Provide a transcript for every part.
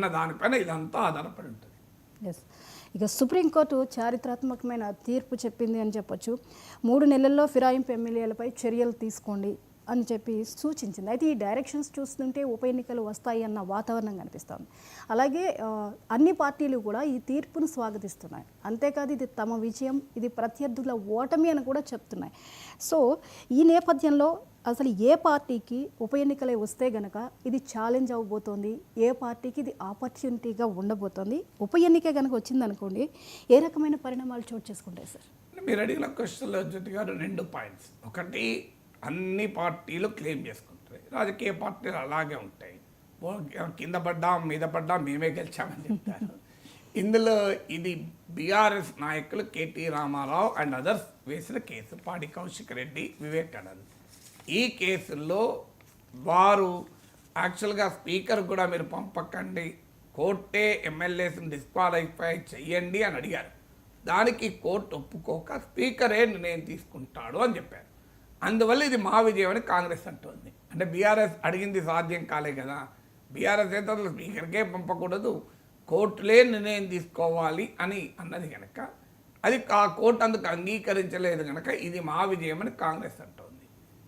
అన్న దానిపైన ఇదంతా ఆధారపడి ఉంటుంది. ఎస్ ఇక సుప్రీంకోర్టు చారిత్రాత్మకమైన తీర్పు చెప్పింది అని చెప్పొచ్చు. మూడు నెలల్లో ఫిరాయింపు ఎమ్మెల్యేలపై చర్యలు తీసుకోండి అని చెప్పి సూచించింది. అయితే ఈ డైరెక్షన్స్ చూస్తుంటే ఉప ఎన్నికలు వస్తాయి అన్న వాతావరణం కనిపిస్తుంది. అలాగే అన్ని పార్టీలు కూడా ఈ తీర్పును స్వాగతిస్తున్నాయి. అంతేకాదు ఇది తమ విజయం ఇది ప్రత్యర్థుల ఓటమి అని కూడా చెప్తున్నాయి. సో ఈ నేపథ్యంలో అసలు ఏ పార్టీకి ఉప ఎన్నికలే వస్తే గనక ఇది ఛాలెంజ్ అవ్వబోతోంది ఏ పార్టీకి ఇది ఆపర్చునిటీగా ఉండబోతోంది ఉప ఎన్నిక కనుక వచ్చిందనుకోండి ఏ రకమైన పరిణామాలు చోటు చేసుకుంటాయి సార్? మీరు అడిగిన క్వశ్చన్లో జ్యోతి గారు రెండు పాయింట్స్ ఒకటి అన్ని పార్టీలు క్లెయిమ్ చేసుకుంటాయి. రాజకీయ పార్టీలు అలాగే ఉంటాయి. కింద పడ్డా మీద పడ్డా మేమే గెలిచామని చెప్తారు. ఇందులో ఇది బీఆర్ఎస్ నాయకులు కేటీ రామారావు అండ్ అదర్స్ వేసిన కేసు. పాడి కౌశిక్ రెడ్డి వివేకానంద్. ఈ కేసుల్లో వారు యాక్చువల్గా స్పీకర్ కూడా మీరు పంపకండి. కోర్టే ఎమ్మెల్యేస్ని డిస్క్వాలిఫై చెయ్యండి అని అడిగారు. దానికి కోర్టు ఒప్పుకోక స్పీకరే నిర్ణయం తీసుకుంటాడు అని చెప్పారు. అందువల్ల ఇది మా విజయం అని కాంగ్రెస్ అంటుంది. అంటే బీఆర్ఎస్ అడిగింది సాధ్యం కాలే కదా. బీఆర్ఎస్ అయితే అసలు స్పీకర్కే పంపకూడదు. కోర్టులే నిర్ణయం తీసుకోవాలి అని అన్నది కనుక అది ఆ కోర్టు అందుకు అంగీకరించలేదు కనుక ఇది మా విజయం అని కాంగ్రెస్ అంటుంది.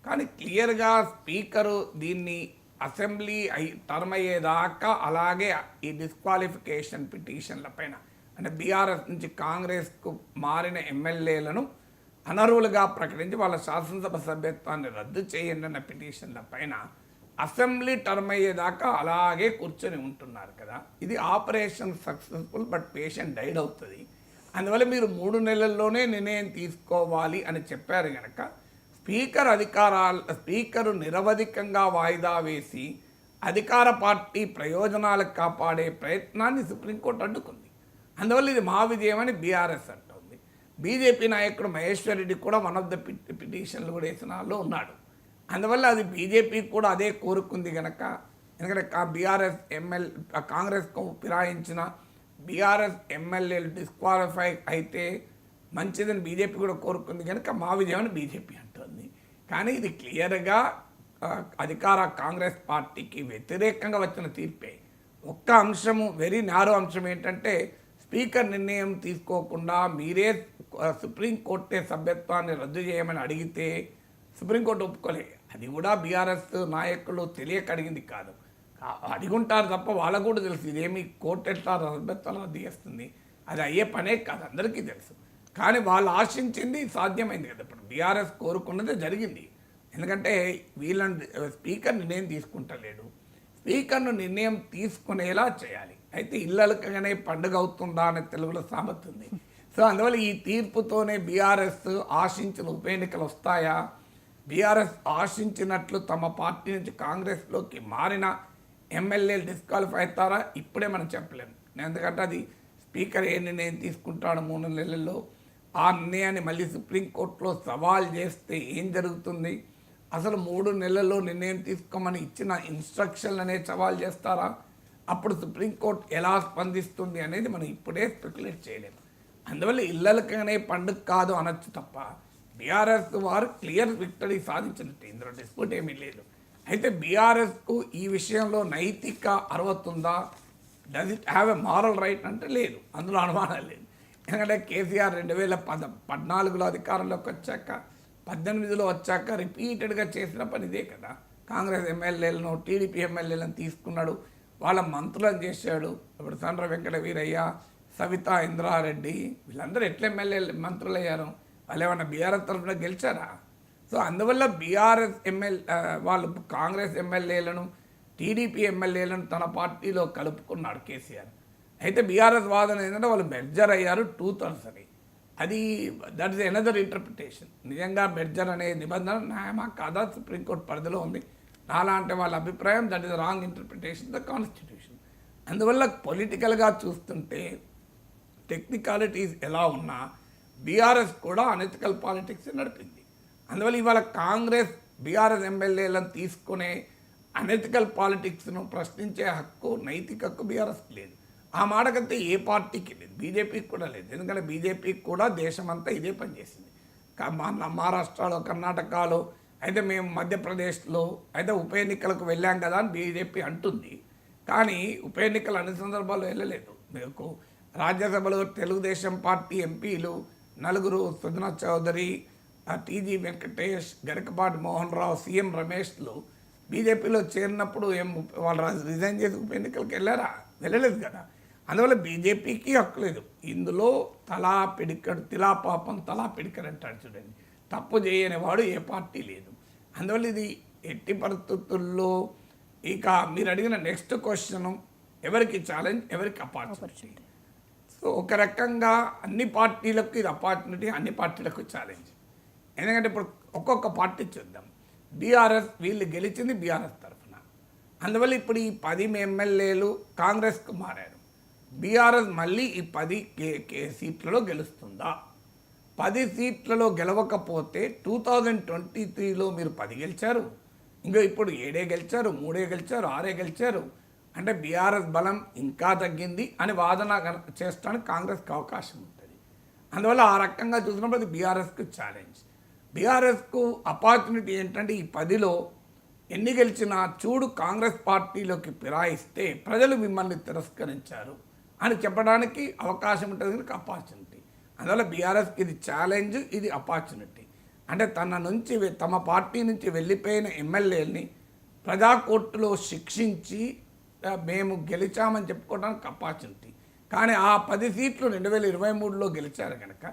కానీ క్లియర్గా స్పీకరు దీన్ని అసెంబ్లీ అయి టర్మ్ అయ్యేదాకా అలాగే ఈ డిస్క్వాలిఫికేషన్ పిటిషన్ల పైన అంటే బీఆర్ఎస్ నుంచి కాంగ్రెస్కు మారిన ఎమ్మెల్యేలను అనర్హులుగా ప్రకటించి వాళ్ళ శాసనసభ సభ్యత్వాన్ని రద్దు చేయండి అన్న పిటిషన్ల పైన అసెంబ్లీ టర్మ్ అయ్యేదాకా అలాగే కూర్చొని ఉంటున్నారు కదా. ఇది operation successful but patient died అవుతుంది. అందువల్ల మీరు మూడు నెలల్లోనే నిర్ణయం తీసుకోవాలి అని చెప్పారు కనుక స్పీకర్ అధికారాలు స్పీకరు నిరవధికంగా వాయిదా వేసి అధికార పార్టీ ప్రయోజనాలకు కాపాడే ప్రయత్నాన్ని సుప్రీంకోర్టు అడ్డుకుంది. అందువల్ల ఇది మా విజయం అని బీఆర్ఎస్ అంటుంది. బీజేపీ నాయకుడు మహేశ్వర్ రెడ్డి కూడా వన్ ఆఫ్ ద పిటిషన్లు కూడా వేసిన వాళ్ళు ఉన్నాడు. అందువల్ల అది బీజేపీ కూడా అదే కోరుకుంది కనుక ఎందుకంటే బీఆర్ఎస్ ఎమ్మెల్ కాంగ్రెస్కు ఫిరాయించిన బీఆర్ఎస్ ఎమ్మెల్యేలు డిస్క్వాలిఫై అయితే మంచిదని బీజేపీ కూడా కోరుకుంది కనుక మా విజయం అని బీజేపీ ఉంటుంది కానీ ఇది క్లియర్గా అధికార కాంగ్రెస్ పార్టీకి వ్యతిరేకంగా వచ్చిన తీర్పే. ఒక్క అంశము వెరీ నారో అంశం ఏంటంటే స్పీకర్ నిర్ణయం తీసుకోకుండా మీరే సుప్రీంకోర్టే సభ్యత్వాన్ని రద్దు చేయమని అడిగితే సుప్రీంకోర్టు ఒప్పుకోలే. అది కూడా బీఆర్ఎస్ నాయకులు తెలియక అడిగింది కాదు. అడిగుంటారు తప్ప వాళ్ళకు కూడా తెలుసు. ఇదేమి కోర్టు ఎట్లా సభ్యత్వాలు రద్దు చేస్తుంది? అది అయ్యే పనే కాదు. అందరికీ తెలుసు. కానీ వాళ్ళు ఆశించింది సాధ్యమైంది కదా. ఇప్పుడు బీఆర్ఎస్ కోరుకున్నదే జరిగింది. ఎందుకంటే వీళ్ళని స్పీకర్ నిర్ణయం తీసుకుంటలేడు స్పీకర్ను నిర్ణయం తీసుకునేలా చేయాలి. అయితే ఇళ్ళకగానే పండుగ అవుతుందా అనే తెలుగులో సామెత ఉంది. సో అందువల్ల ఈ తీర్పుతోనే బీఆర్ఎస్ ఆశించిన ఉప ఎన్నికలు వస్తాయా? బీఆర్ఎస్ ఆశించినట్లు తమ పార్టీ నుంచి కాంగ్రెస్లోకి మారిన ఎమ్మెల్యేలు డిస్క్వాలిఫై అవుతారా? ఇప్పుడే మనం చెప్పలేము. ఎందుకంటే అది స్పీకర్ ఏ నిర్ణయం తీసుకుంటాడు మూడు నెలల్లో? ఆ నిర్ణయాన్ని మళ్ళీ సుప్రీంకోర్టులో సవాల్ చేస్తే ఏం జరుగుతుంది? అసలు మూడు నెలల్లో నిర్ణయం తీసుకోమని ఇచ్చిన ఇన్స్ట్రక్షన్లు అనేది సవాల్ చేస్తారా? అప్పుడు సుప్రీంకోర్టు ఎలా స్పందిస్తుంది అనేది మనం ఇప్పుడే స్పెక్యులేట్ చేయలేము అందువల్ల ఇళ్ళలకనే పండుగ కాదు అనొచ్చు తప్ప బీఆర్ఎస్ వారు క్లియర్ విక్టరీ సాధించినట్టు. ఇందులో డిస్ప్యూట్ ఏమీ లేదు. అయితే బీఆర్ఎస్కు ఈ విషయంలో నైతిక అర్హత ఉందా? Does it have a moral right అంటే లేదు. అందులో అనుమానం లేదు. ఎందుకంటే కేసీఆర్ రెండు వేల పద పద్నాలుగులో అధికారంలోకి వచ్చాక పద్దెనిమిదిలో వచ్చాక రిపీటెడ్గా చేసిన పని ఇదే కదా. కాంగ్రెస్ ఎమ్మెల్యేలను టీడీపీ ఎమ్మెల్యేలను తీసుకున్నాడు వాళ్ళ మంత్రులను చేశాడు. ఇప్పుడు సండ్ర వెంకట వీరయ్య సవితా ఇంద్రారెడ్డి వీళ్ళందరూ ఎట్లా ఎమ్మెల్యే మంత్రులు అయ్యారు వాళ్ళు ఏమన్నా బీఆర్ఎస్ తరఫున గెలిచారా? సో అందువల్ల బీఆర్ఎస్ ఎమ్మెల్యే వాళ్ళు కాంగ్రెస్ ఎమ్మెల్యేలను టీడీపీ ఎమ్మెల్యేలను తన పార్టీలో కలుపుకున్నాడు కేసీఆర్. అయితే బీఆర్ఎస్ వాదన ఏంటంటే వాళ్ళు మెర్జర్ అయ్యారు టూ థర్డ్స్ అని అది దట్ ఇస్ ఎనదర్ ఇంటర్ప్రిటేషన్ నిజంగా మెర్జర్ అనే నిబంధన న్యాయమా కాదా? సుప్రీంకోర్టు పరిధిలో ఉంది. నాలా అంటే వాళ్ళ అభిప్రాయం that is wrong interpretation the constitution అందువల్ల పొలిటికల్గా చూస్తుంటే టెక్నికాలిటీస్ ఎలా ఉన్నా బీఆర్ఎస్ కూడా అనెతికల్ పాలిటిక్స్ నడిపింది. అందువల్ల ఇవాళ కాంగ్రెస్ బీఆర్ఎస్ ఎమ్మెల్యేలను తీసుకునే అనెతికల్ పాలిటిక్స్ను ప్రశ్నించే హక్కు నైతిక హక్కు బీఆర్ఎస్ లేదు. ఆ మాటకంతా ఏ పార్టీకి లేదు. బీజేపీకి కూడా లేదు. ఎందుకంటే బీజేపీకి కూడా దేశమంతా ఇదే పనిచేసింది కా- మా మహారాష్ట్రలో కర్ణాటకలో అయితే మేము మధ్యప్రదేశ్లో అయితే ఉప ఎన్నికలకు వెళ్ళాం కదా అని బీజేపీ అంటుంది. కానీ ఉప ఎన్నికలు అన్ని సందర్భాల్లో వెళ్ళలేదు. మీకు రాజ్యసభలో తెలుగుదేశం పార్టీ ఎంపీలు నలుగురు సుజనా చౌదరి టీజీ వెంకటేష్ గరికపాటి మోహన్ రావు సీఎం రమేష్లు బీజేపీలో చేరినప్పుడు ఏం వాళ్ళు రిజైన్ చేసి ఉప ఎన్నికలకు వెళ్ళారా? వెళ్ళలేదు కదా. అందువల్ల బీజేపీకి హక్కు లేదు. ఇందులో తలా పిడికడు తిలా పాపం తలా పిడికడు అంటాడు చూడండి. తప్పు చేయని వాడు ఏ పార్టీ లేదు. అందువల్ల ఇది ఎట్టి పరిస్థితుల్లో ఇక మీరు అడిగిన నెక్స్ట్ క్వశ్చన్ ఎవరికి ఛాలెంజ్ ఎవరికి అపార్చునిటీ సో ఒక రకంగా అన్ని పార్టీలకు ఇది అపార్చునిటీ అన్ని పార్టీలకు ఛాలెంజ్ ఎందుకంటే ఇప్పుడు ఒక్కొక్క పార్టీ చూద్దాం. బీఆర్ఎస్ వీళ్ళు గెలిచింది బీఆర్ఎస్ తరఫున. అందువల్ల ఇప్పుడు ఈ పది ఎమ్మెల్యేలు కాంగ్రెస్కు మారారు. బీఆర్ఎస్ మళ్ళీ ఈ పది కే కే సీట్లలో గెలుస్తుందా? పది సీట్లలో గెలవకపోతే టూ థౌజండ్ ట్వంటీ త్రీలో మీరు పది గెలిచారు. ఇంకా ఇప్పుడు ఏడే గెలిచారు మూడే గెలిచారు ఆరే గెలిచారు. అంటే బీఆర్ఎస్ బలం ఇంకా తగ్గింది అని వాదన చేస్తానికి కాంగ్రెస్కి అవకాశం ఉంటుంది. అందువల్ల ఆ రకంగా చూసినప్పుడు అది బీఆర్ఎస్కి ఛాలెంజ్ బీఆర్ఎస్కు అపార్చునిటీ ఏంటంటే ఈ పదిలో ఎన్ని గెలిచినా చూడు కాంగ్రెస్ పార్టీలోకి ఫిరాయిస్తే ప్రజలు మిమ్మల్ని తిరస్కరించారు. అని చెప్పడానికి అవకాశం ఉంటుంది కనుక అపార్చునిటీ అందువల్ల బీఆర్ఎస్కి ఇది ఛాలెంజ్ ఇది అపార్చునిటీ అంటే తన నుంచి తమ పార్టీ నుంచి వెళ్ళిపోయిన ఎమ్మెల్యేని ప్రజా కోర్టులో శిక్షించి మేము గెలిచామని చెప్పుకోవడానికి అపార్చునిటీ కానీ ఆ పది సీట్లు రెండు వేల ఇరవై మూడులో గెలిచారు కనుక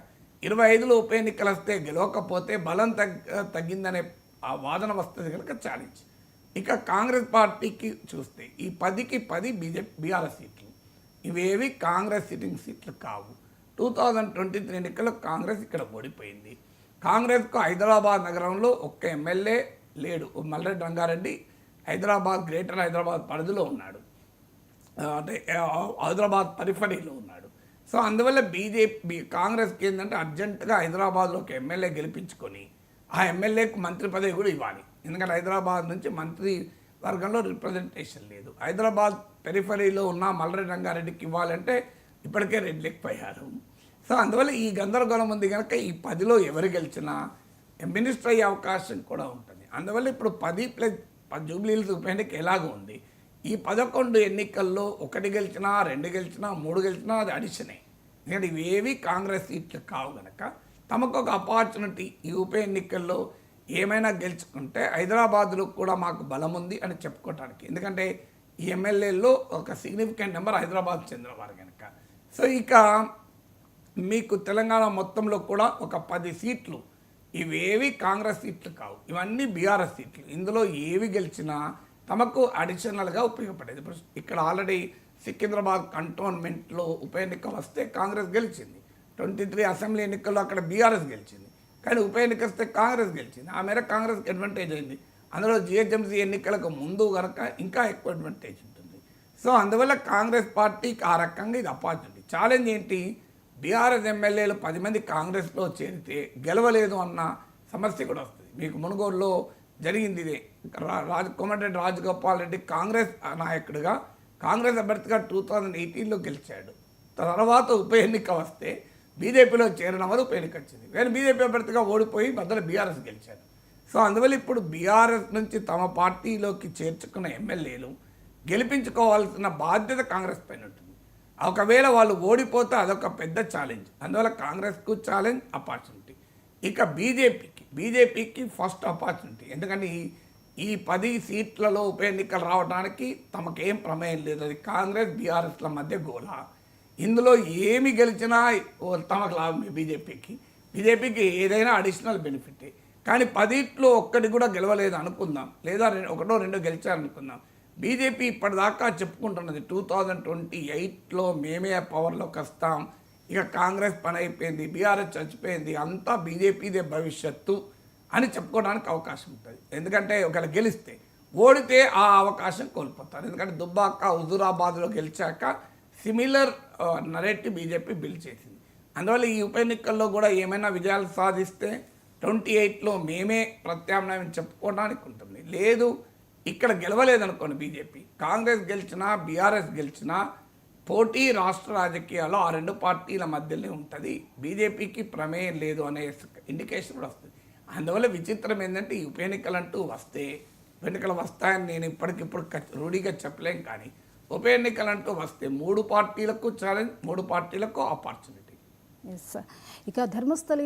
ఇరవై ఐదులో ఉప ఎన్నికలు వస్తే గెలవకపోతే బలం తగ్గ తగ్గిందనే ఆ వాదన వస్తుంది కనుక ఛాలెంజ్ ఇక కాంగ్రెస్ పార్టీకి చూస్తే ఈ పదికి పది బీజేపీ బీఆర్ఎస్ సీట్లు. ఇవేవి కాంగ్రెస్ సిట్టింగ్ సీట్లు కావు. టూ థౌజండ్ ట్వంటీ త్రీ ఎన్నికల్లో కాంగ్రెస్ ఇక్కడ ఓడిపోయింది. కాంగ్రెస్కు హైదరాబాద్ నగరంలో ఒక్క ఎమ్మెల్యే లేడు. మల్లరెడ్డి రంగారెడ్డి హైదరాబాద్ గ్రేటర్ హైదరాబాద్ పరిధిలో ఉన్నాడు. అంటే హైదరాబాద్ పరిఫరీలో ఉన్నాడు. సో అందువల్ల బీజేపీ కాంగ్రెస్కి ఏంటంటే అర్జెంటుగా హైదరాబాద్లో ఒక ఎమ్మెల్యే గెలిపించుకొని ఆ ఎమ్మెల్యేకు మంత్రి పదవి కూడా ఇవ్వాలి. ఎందుకంటే హైదరాబాద్ నుంచి మంత్రి వర్గంలో రిప్రజెంటేషన్ లేదు. హైదరాబాద్ పెరిఫరీలో ఉన్న మల్లరి రంగారెడ్డికి ఇవ్వాలంటే ఇప్పటికే రెడ్లెక్కిపోయారు సో అందువల్ల ఈ గందరగోళం ఉంది కనుక ఈ పదిలో ఎవరు గెలిచినా మినిస్టర్ అయ్యే అవకాశం కూడా ఉంటుంది. అందువల్ల ఇప్పుడు పది ప్లస్ జూబ్లీహిల్స్ ఉప ఎన్నిక ఎలాగో ఉంది. ఈ పదకొండు ఎన్నికల్లో ఒకటి గెలిచినా రెండు గెలిచినా మూడు గెలిచినా అది అడిషనే. ఎందుకంటే ఇవేవి కాంగ్రెస్ సీట్లు కావు కనుక తమకు ఒక ఆపర్చునిటీ ఈ ఉప ఎన్నికల్లో ఏమైనా గెలుచుకుంటే హైదరాబాద్లో కూడా మాకు బలం ఉంది అని చెప్పుకోవటానికి. ఎందుకంటే ఎమ్మెల్యేలో ఎమ్మెల్యేల్లో ఒక సిగ్నిఫికెంట్ నెంబర్ హైదరాబాద్ చెందినవారు కనుక సో ఇక మీకు తెలంగాణ మొత్తంలో కూడా ఒక పది సీట్లు. ఇవేవి కాంగ్రెస్ సీట్లు కావు. ఇవన్నీ బీఆర్ఎస్ సీట్లు. ఇందులో ఏవి గెలిచినా తమకు అడిషనల్గా ఉపయోగపడేది. ఇప్పుడు ఇక్కడ ఆల్రెడీ సికింద్రాబాద్ కంటోన్మెంట్లో ఉప ఎన్నిక వస్తే కాంగ్రెస్ గెలిచింది. ట్వంటీ త్రీ అసెంబ్లీ ఎన్నికల్లో అక్కడ బీఆర్ఎస్ గెలిచింది. కానీ ఉప ఎన్నిక వస్తే కాంగ్రెస్ గెలిచింది. ఆ మేర కాంగ్రెస్కి అడ్వాంటేజ్ అయింది. అందులో జిహెచ్ఎంసీ ఎన్నికలకు ముందు కనుక ఇంకా ఎక్కువ అడ్వాంటేజ్ ఉంటుంది. సో అందువల్ల కాంగ్రెస్ పార్టీకి ఆ రకంగా ఇది అపార్చునిటీ ఛాలెంజ్ ఏంటి? బీఆర్ఎస్ ఎమ్మెల్యేలు పది మంది కాంగ్రెస్లో చేరితే గెలవలేదు అన్న సమస్య కూడా వస్తుంది. మీకు మునుగోడులో జరిగింది ఇదే. రా- రాజ కోమటిరెడ్డి రాజగోపాల్ రెడ్డి కాంగ్రెస్ నాయకుడిగా కాంగ్రెస్ అభ్యర్థిగా టూ థౌజండ్ ఎయిటీన్లో గెలిచాడు. తర్వాత ఉప ఎన్నిక వస్తే బీజేపీలో చేరడం వల్ల ఉప నేను బీజేపీ అభ్యర్థిగా ఓడిపోయి మధ్యలో బీఆర్ఎస్ గెలిచాను. సో అందువల్ల ఇప్పుడు బీఆర్ఎస్ నుంచి తమ పార్టీలోకి చేర్చుకున్న ఎమ్మెల్యేలు గెలిపించుకోవాల్సిన బాధ్యత కాంగ్రెస్ పైన ఉంటుంది. ఒకవేళ వాళ్ళు ఓడిపోతే అదొక పెద్ద ఛాలెంజ్ అందువల్ల కాంగ్రెస్కు ఛాలెంజ్ ఆపర్చునిటీ ఇక బీజేపీకి బీజేపీకి ఫస్ట్ ఆపర్చునిటీ ఎందుకంటే ఈ ఈ పది సీట్లలో ఉప ఎన్నికలు రావడానికి తమకేం ప్రమేయం లేదు. అది కాంగ్రెస్ బీఆర్ఎస్ల మధ్య గోళ ఇందులో ఏమి గెలిచినా ఓ తమకు లాభమే బీజేపీకి. బీజేపీకి ఏదైనా అడిషనల్ బెనిఫిట్ కానీ పదిట్లో ఒక్కటి కూడా గెలవలేదు అనుకుందాం. లేదా రె- ఒకటో రెండో గెలిచారనుకుందాం. బీజేపీ ఇప్పటిదాకా చెప్పుకుంటున్నది టూ థౌజండ్ ట్వంటీ ఎయిట్లో మేమే పవర్లోకి వస్తాం. ఇక కాంగ్రెస్ పని అయిపోయింది బీఆర్ఎస్ చచ్చిపోయింది అంతా బీజేపీదే భవిష్యత్తు అని చెప్పుకోవడానికి అవకాశం ఉంటుంది. ఎందుకంటే ఒకవేళ గెలిస్తే ఓడితే ఆ అవకాశం కోల్పోతారు. ఎందుకంటే దుబ్బాక హుజూరాబాద్లో గెలిచాక సిమిలర్ నరేటివ్ బీజేపీ బిల్డ్ చేసింది. అందువల్ల ఈ ఉప ఎన్నికల్లో కూడా ఏమైనా విజయాలు సాధిస్తే ట్వంటీ ఎయిట్లో మేమే ప్రత్యామ్నాయం చెప్పుకోవడానికి ఉంటుంది. లేదు ఇక్కడ గెలవలేదనుకోండి బీజేపీ కాంగ్రెస్ గెలిచినా బీఆర్ఎస్ గెలిచినా పోటీ రాష్ట్ర రాజకీయాల్లో ఆ రెండు పార్టీల మధ్యలోనే ఉంటుంది. బీజేపీకి ప్రమేయం లేదు అనే ఇండికేషన్ కూడా వస్తుంది. అందువల్ల విచిత్రం ఏంటంటే ఈ ఉప ఎన్నికలు అంటూ వస్తే ఎన్నికలు వస్తాయని నేను ఇప్పటికిప్పుడు రూఢిగా చెప్పలేం కానీ ఉప ఎన్నికలు వస్తే మూడు పార్టీలకు ఛాలెంజ్ మూడు పార్టీలకు ఆపర్చునిటీ ఇక ధర్మస్థలి